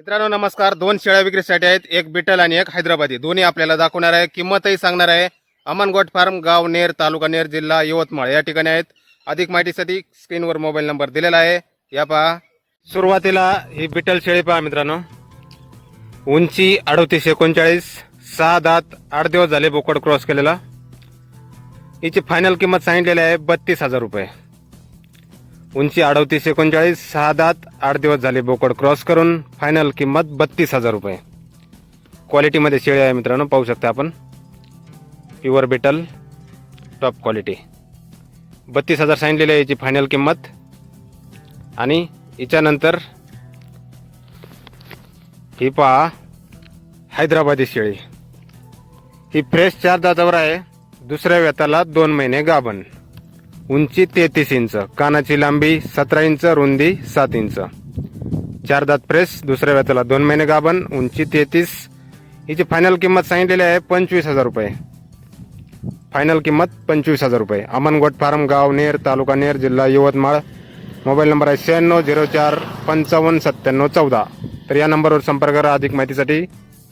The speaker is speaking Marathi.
मित्रांनो नमस्कार. दोन शेळ्या विक्रीसाठी आहेत. एक बिटल आणि एक हैदराबादी. दोन्ही आपल्याला दाखवणार आहे. किंमतही सांगणार आहे. अमनगोट फार्म गाव नेर तालुका नेर जिल्हा यवतमाळ. या ठिकाणी आहेत. अधिक माहितीसाठी स्क्रीनवर मोबाईल नंबर दिलेला आहे. या पहा. सुरुवातीला ही बिटल शेळी पहा मित्रांनो. उंची अडतीस एकोणचाळीस सहा दात आठ दिवस झाले बोकड क्रॉस केलेला. हिची फायनल किंमत सांगितलेली आहे बत्तीस हजार रुपये. उंची अडतीस एकोणचाळीस सहा दात आठ दिवस झाले बोकड क्रॉस करून फायनल किंमत बत्तीस हजार रुपये. क्वालिटीमध्ये शेळी आहे मित्रांनो पाहू शकता आपण. प्युअर बेटल टॉप क्वालिटी बत्तीस हजार सांगितलेली आहे याची फायनल किंमत. आणि हिच्यानंतर ही पहा हैदराबादी शेळी. ही फ्रेश चार दातावर आहे. दुसऱ्या व्यताला दोन महिने गाभण. उंची तेहतीस इंच कानाची लांबी सतरा इंच रुंदी सात इंच. चार दात प्रेस दुसऱ्या व्यताला दोन महिने गाभण उंची तेहतीस. हिची फायनल किंमत सांगितलेली आहे पंचवीस हजार रुपये. फायनल किंमत पंचवीस हजार रुपये. अमनगोट फार्म गाव नेर तालुका नेर जिल्हा यवतमाळ. मोबाईल नंबर आहे शहाण्णव झिरो चार पंचावन्न सत्त्याण्णव चौदा. तर या नंबरवर संपर्क करा अधिक माहितीसाठी.